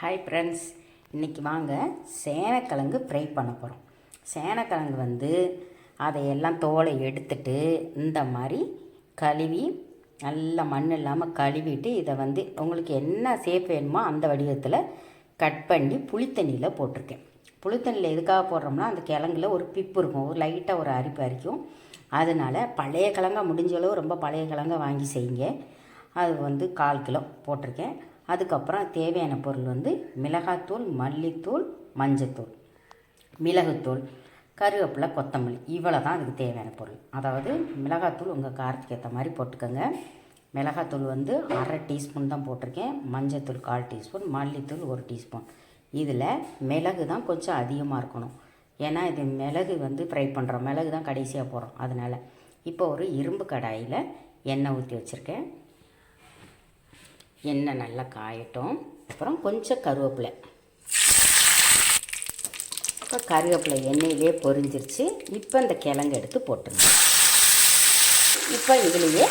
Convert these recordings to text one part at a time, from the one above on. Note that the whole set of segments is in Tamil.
ஹாய் ஃப்ரெண்ட்ஸ் இன்றைக்கி வாங்க சேனக்கிழங்கு ஃப்ரை பண்ண போகிறோம் சேனக்கிழங்கு வந்து அதையெல்லாம் தோலை எடுத்துட்டு இந்த மாதிரி கழுவி நல்லா மண் இல்லாமல் கழுவிட்டு இதை வந்து உங்களுக்கு என்ன சேஃப் வேணுமோ அந்த வடிவத்தில் கட் பண்ணி புளித்தண்ணியில் போட்டிருக்கேன். புளித்தண்ணியில் எதுக்காக போடுறோம்னா அந்த கிழங்குல ஒரு பிப்பு இருக்கும். ஒரு லைட்டாக ஒரு அரிப்பு அரிக்கும். அதனால் பழைய கிழங்கா முடிஞ்ச அளவு ரொம்ப பழைய கிழங்கா வாங்கி செய்யுங்க. அது வந்து கால் கிலோ போட்டிருக்கேன். அதுக்கப்புறம் தேவையான பொருள் வந்து மிளகாத்தூள் மல்லித்தூள் மஞ்சத்தூள். மிளகுத்தூள் கருவேப்பிலை கொத்தமல்லி. இவ்வளோ தான் அதுக்கு தேவையான பொருள். அதாவது மிளகாத்தூள் உங்கள் காரத்துக்கு ஏற்ற மாதிரி போட்டுக்கோங்க. மிளகாத்தூள் வந்து அரை டீஸ்பூன் தான் போட்டிருக்கேன். மஞ்சத்தூள் கால் டீஸ்பூன் மல்லித்தூள் ஒரு டீஸ்பூன். இதில் மிளகு தான் கொஞ்சம் அதிகமாக இருக்கணும். ஏன்னா இது மிளகு வந்து ஃப்ரை பண்ணுறோம் மிளகு தான் கடைசியாக போடுறோம் அதனால் இப்போ ஒரு இரும்பு கடாயில் எண்ணெய் ஊற்றி வச்சுருக்கேன். எண்ணெய் நல்லா காயட்டும். அப்புறம் கொஞ்சம் கருவேப்பிலை. இப்போ கருவேப்பிலை எண்ணெயிலே பொரிஞ்சிருச்சு. இப்போ இந்த கிழங்கு எடுத்து போட்டுருங்க. இப்போ இதுலேயே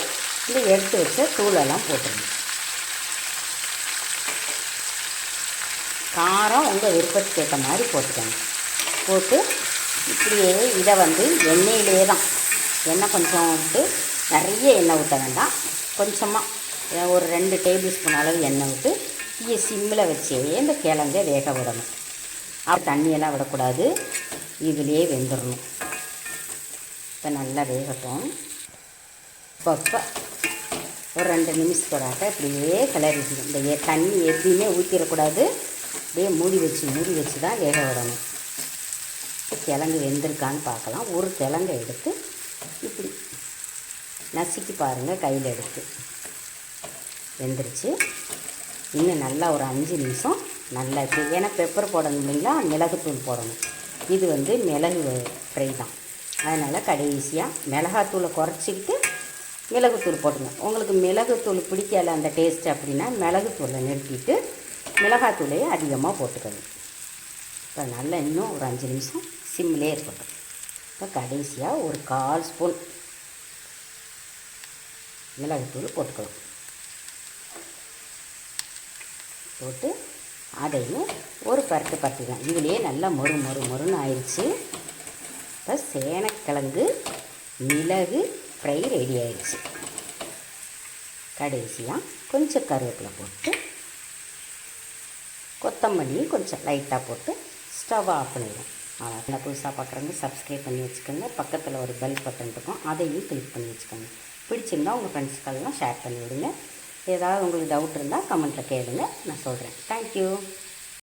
இந்த எடுத்து வச்ச தூளெல்லாம் போட்டுருங்க. காரம் உங்கள் விருப்பத்துக்கு ஏற்ற மாதிரி போட்டுக்கோங்க. போட்டு இப்படியே இதை வந்து எண்ணெயிலே தான். எண்ணெய் கொஞ்சம் விட்டு நிறைய எண்ணெய் ஊற்ற வேண்டாம். கொஞ்சமாக ஒரு ரெண்டு டேபிள் ஸ்பூன் அளவு எண்ணெய் விட்டு இங்கே சிம்மில் வச்சே இந்த கிழங்க வேக விடணும். அப்போ தண்ணியெல்லாம் விடக்கூடாது. இதுலேயே வெந்துடணும் இப்போ நல்லா வேகட்டும். இப்போ இப்போ ஒரு ரெண்டு நிமிஷத்தோடாட்ட இப்படியே கிளறி இந்த தண்ணி எதுவுமே ஊற்றிடக்கூடாது அப்படியே மூடி வச்சு மூடி வச்சு தான் வேக விடணும். கிழங்கு வெந்திருக்கான்னு பார்க்கலாம். ஒரு கிழங்கை எடுத்து இப்படி நசுக்கி பாருங்கள் கையில் எடுத்து. வெந்துருச்சு. இன்னும் நல்லா ஒரு அஞ்சு நிமிஷம் நல்லா இருக்குது ஏன்னா பெப்பர் போடணும் இல்லைங்களா? மிளகுத்தூள் போடணும். இது வந்து மிளகு ஃப்ரை தான். அதனால் கடைசியாக மிளகாத்தூளை குறைச்சிக்கிட்டு மிளகுத்தூள் போட்டுங்க உங்களுக்கு மிளகுத்தூள் பிடிக்கல அந்த டேஸ்ட் அப்படின்னா மிளகுத்தூளை நிறுத்திட்டு மிளகாத்தூளையே அதிகமாக போட்டுக்கணும். இப்போ நல்லா இன்னும் ஒரு அஞ்சு நிமிஷம் சிம்மிலே இருக்கட்டும். இப்போ கடைசியாக ஒரு கால் ஸ்பூன் மிளகுத்தூள் போட்டுக்கணும் போட்டு அதையும் ஒரு பரட்டு தான் இதுலேயே நல்லா மொறு மொறு மொறுன்னு ஆயிடுச்சு. இப்போ சேனக்கிழங்கு மிளகு ஃப்ரை ரெடி ஆயிடுச்சு. கடைசியாக கொஞ்சம் கருவேப்பிலை போட்டு கொத்தமல்லி கொஞ்சம் லைட்டாக போட்டு ஸ்டவ் ஆஃப் பண்ணிடுவோம். அவ்வளோ புதுசாக பார்க்குறவங்க சப்ஸ்கிரைப் பண்ணி வச்சுக்கோங்க. பக்கத்தில் ஒரு பெல் பட்டன் இருக்கும். அதையும் கிளிக் பண்ணி வச்சுக்கோங்க. பிடிச்சிருந்தா உங்கள் ஃப்ரெண்ட்ஸ்க்கெல்லாம் ஷேர் பண்ணி விடுங்க ஏதாவது உங்களுக்கு டவுட் இருந்தால் கமெண்ட்டில் கேளுங்க. நான் சொல்கிறேன் தேங்க்யூ